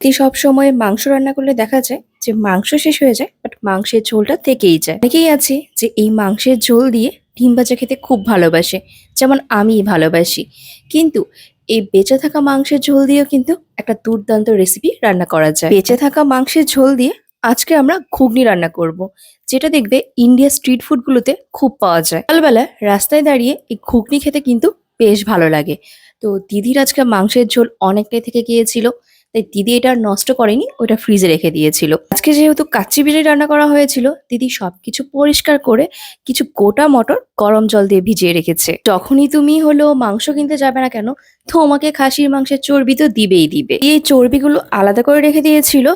কি সব সময় মাংস রান্না করলে দেখা যায় যে মাংস শেষ হয়ে যায় বাট মাংসের ঝোলটা থেকেই যায়। অনেকেই আছে যে এই মাংসের ঝোল দিয়ে ডিম ভাজা খেতে খুব ভালোবাসে, যেমন আমি ভালোবাসি। কিন্তু এই বেঁচে থাকা মাংসের ঝোল দিয়েও কিন্তু একটা দুর্দান্ত রেসিপি রান্না করা যায়। বেঁচে থাকা মাংসের ঝোল দিয়ে আজকে আমরা ঘুগনি রান্না করব। যেটা দেখবে ইন্ডিয়া স্ট্রিট ফুডগুলোতে খুব পাওয়া যায়। সকালবেলা রাস্তায় দাঁড়িয়ে এই ঘুগনি খেতে কিন্তু বেশ ভালো লাগে। তো দিদির আজকে মাংসের ঝোল অনেকটাই থেকে গিয়েছিল। তাই দিদি এটা নষ্ট করেনি, ওটা ফ্রিজে রেখে দিয়েছিল। আজকে যেহেতু কাচ্চি বিরিয়ানি রান্না করা হয়েছিল, দিদি সবকিছু পরিষ্কার করে কিছু গোটা মটর গরম জল দিয়ে ভিজিয়ে রেখেছে। তখনই তুমি হলো মাংস কিনতে যাবে না কেন, তোমাকে খাসির মাংসের চর্বি তো দিবেই দিবে। এই চর্বিগুলো আলাদা করে রেখে দিয়েছিল,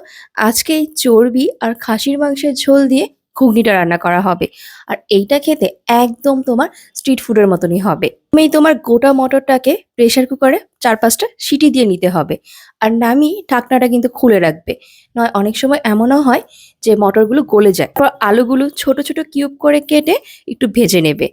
আজকে এই চর্বি আর খাসির মাংসের ঝোল দিয়ে ঘুগনিটা রান্না করা হবে। আর এইটা খেতে একদম তোমার স্ট্রিট ফুডের মতনই হবে। তুমি তোমার গোটা মটরটাকে প্রেশার কুকারে চার পাঁচটা সিটি দিয়ে নিতে হবে। আর নামি ঢাকনাটা কিন্তু খুলে রাখবে। নয়, অনেক সময় এমনও হয় যে মটরগুলো গলে যায়। তারপর আলুগুলো ছোট ছোট কিউব করে কেটে একটু ভেজে নেবে।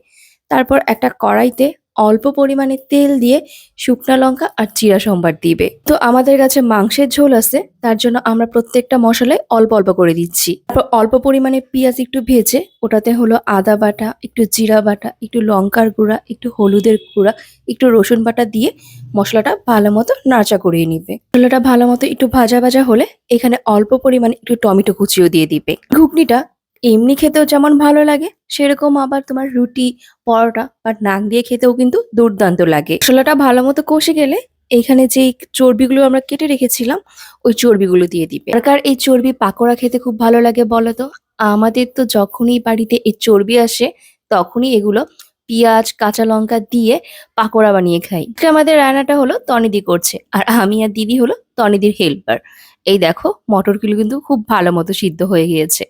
তারপর একটা কড়াইতে অল্প পরিমাণে তেল দিয়ে শুকনো লঙ্কা আর জিরা সম্বার দিবে। তো আমাদের কাছে মাংসের ঝোল আছে, তার জন্য আমরা প্রত্যেকটা মশলায় অল্প অল্প করে দিচ্ছি। তারপর অল্প পরিমাণে পেঁয়াজ একটু ভেজে, ওটাতে হলো আদা বাটা, একটু জিরা বাটা, একটু লঙ্কার গুঁড়া, একটু হলুদের গুঁড়া, একটু রসুন বাটা দিয়ে মশলাটা ভালো মতো নাড়চা করিয়ে নিবে। মশলাটা ভালো মতো একটু ভাজা ভাজা হলে এখানে অল্প পরিমাণে একটু টমেটো কুচিও দিয়ে দিবে। ঘুগনিটা এমনি খেতেও যেমন ভালো লাগে, সেরকম আবার তোমার রুটি, পরোটা বা নাক দিয়ে খেতেও কিন্তু দুর্দান্ত লাগে। মশলাটা ভালো মতো কষে গেলে এইখানে যে চর্বিগুলো আমরা কেটে রেখেছিলাম, ওই চর্বিগুলো দিয়ে দিবে। আর এই চর্বি পাকোড়া খেতে খুব ভালো লাগে বলো তো? আমাদের তো যখনই বাড়িতে এই চর্বি আসে, তখনই এগুলো পেঁয়াজ, কাঁচা লঙ্কা দিয়ে পাকোড়া বানিয়ে খাই। আমাদের রান্নাটা হলো তনিদি করছে, আর আমি আর দিদি হলো তনিদির হেল্পার এই দেখো মটরগুলো কিন্তু খুব ভালো মতো সিদ্ধ হয়ে গিয়েছে।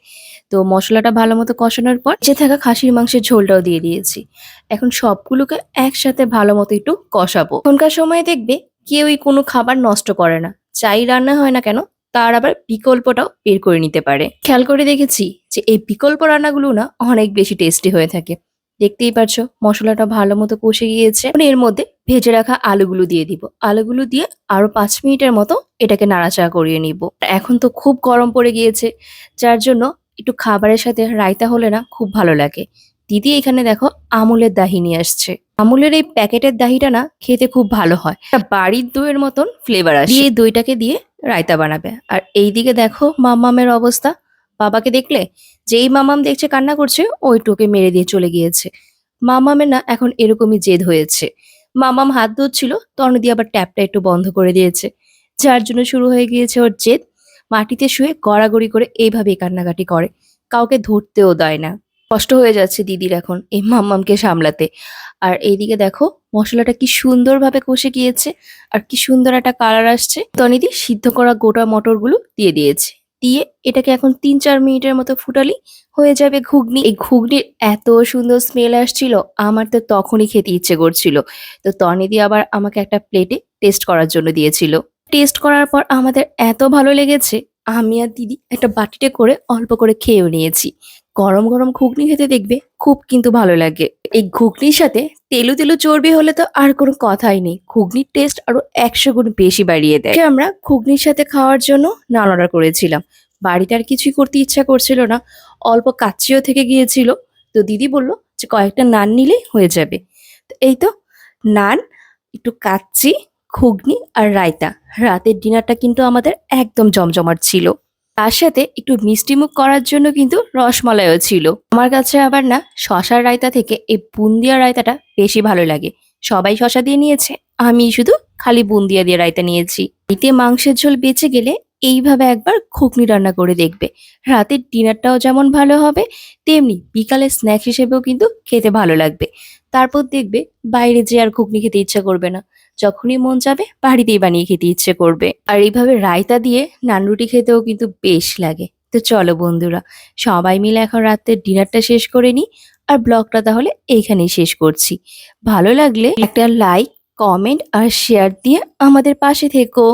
তো মশলাটা ভালো মতো কষানোর পর যে থাকা খাসির মাংসের ঝোলটাও দিয়ে দিয়েছি। এখন সবগুলোকে একসাথে ভালো মতো একটু কষাবো। এখনকার সময় দেখবে কেউই কোনো খাবার নষ্ট করে না। যাই রান্না হয় না কেন, তার আবার বিকল্পটাও বের করে নিতে পারে। খেয়াল করে দেখেছি যে এই বিকল্প রান্নাগুলো না অনেক বেশি টেস্টি হয়ে থাকে। দেখতেই পারছ, মশলাটা ভালো মতো কষে গিয়েছে। এর মধ্যে ভেজে রাখা আলুগুলো দিয়ে দিব। আলুগুলো দিয়ে আরও পাঁচ মিনিটের মতো এটাকে নাড়াচাড়া করিয়ে নিব। এখন তো খুব গরম পড়ে গিয়েছে, যার জন্য একটু খাবারের সাথে রায়তা হলে না খুব ভালো লাগে। দিদি এখানে দেখো আমুলের দাহি নিয়ে আসছে। আমুলের এই প্যাকেটের দাহিটা না খেতে খুব ভালো হয়। বাড়ির দইয়ের মতন ফ্লেভার আসে। এই দইটাকে দিয়ে রায়তা বানাবে। আর এইদিকে দেখো মাম্মামের অবস্থা। বাবাকে দেখলে যেই মামাম দেখছে কান্না করছে ওই টোকে মেরে দিয়ে চলে গিয়েছে। মামামের না এখন এরকমই জেদ হয়েছে। মামাম হাত ধুচ্ছিল তর্ণদি আবার ট্যাপটা একটু বন্ধ করে দিয়েছে। যার জন্য শুরু হয়ে গিয়েছে ওর জেদ, মাটিতে শুয়ে গড়াগড়ি করে এইভাবেই কান্নাকাটি করে। কাউকে ধরতেও দেয় না। কষ্ট হয়ে যাচ্ছে দিদির এখন এই মাম্মামকে সামলাতে। আর এইদিকে দেখো, মশলাটা কি সুন্দরভাবে কষে গিয়েছে, আর কি সুন্দর একটা কালার আসছে। তনিদি সিদ্ধ করা গোটা মটরগুলো দিয়ে দিয়েছে। দিয়ে এটাকে এখন তিন চার মিনিটের মতো ফুটালি, হয়ে যাবে ঘুগনি। এই ঘুগনির এত সুন্দর স্মেল আসছিল, আমার তো তখনই খেতে ইচ্ছে করছিল। তো তনিদি আবার আমাকে একটা প্লেটে টেস্ট করার জন্য দিয়েছিল। টেস্ট করার পর আমাদের এত ভালো লেগেছে, আমি আর দিদি একটা বাটিতে করে অল্প করে খেয়েও নিয়েছি। গরম গরম ঘুগনি খেতে দেখবে খুব কিন্তু ভালো লাগে। এই ঘুগনির সাথে তেলু তেলু চর্বি হলে তো আর কোনো কথাই নেই। ঘুগনির টেস্ট আরও একশো গুণ বেশি বাড়িয়ে দেয়। আমরা ঘুগনির সাথে খাওয়ার জন্য নান অর্ডার করেছিলাম। বাড়িতে আর কিছুই করতে ইচ্ছা করছিল না। অল্প কাচ্চিও থেকে গিয়েছিল। তো দিদি বলল যে কয়েকটা নান নিলেই হয়ে যাবে। তো এই তো নান, একটু কাচ্চি, ঘুগনি আর রায়তা। রাতের ডিনারটা কিন্তু আমাদের একদম জমজমাট ছিল। তার সাথে একটু মিষ্টিমুখ করার জন্য কিন্তু রসমালাইও ছিল। আমার কাছে আবার না শশার রায়তা থেকে এই বুন্দিয়া রায়তাটা বেশি ভালো লাগে। সবাই শশা দিয়ে নিয়েছে, আমি শুধু খালি বুন্দিয়া দিয়ে রায়তা নিয়েছি। এতে মাংসের ঝোল বেঁচে গেলে এইভাবে একবার ঘুগনি রান্না করে দেখবে। রাতের ডিনারটাও যেমন ভালো হবে, তেমনি বিকালে স্ন্যাক্স হিসেবেও কিন্তু খেতে ভালো লাগবে। তারপর দেখবে বাইরে যে আর ঘুগনি খেতে ইচ্ছা করবে না। যখনই মন যাবে বাড়িতেই বানিয়ে খেতে ইচ্ছে করবে। আর এইভাবে রায়তা দিয়ে নানরুটি খেতেও কিন্তু বেশ লাগে। তো চলো বন্ধুরা, সবাই মিলে এখন রাতের ডিনারটা শেষ করে নিই। আর ব্লগটা তাহলে এইখানেই শেষ করছি। ভালো লাগলে একটা লাইক, কমেন্ট আর শেয়ার দিয়ে আমাদের পাশে থেকো।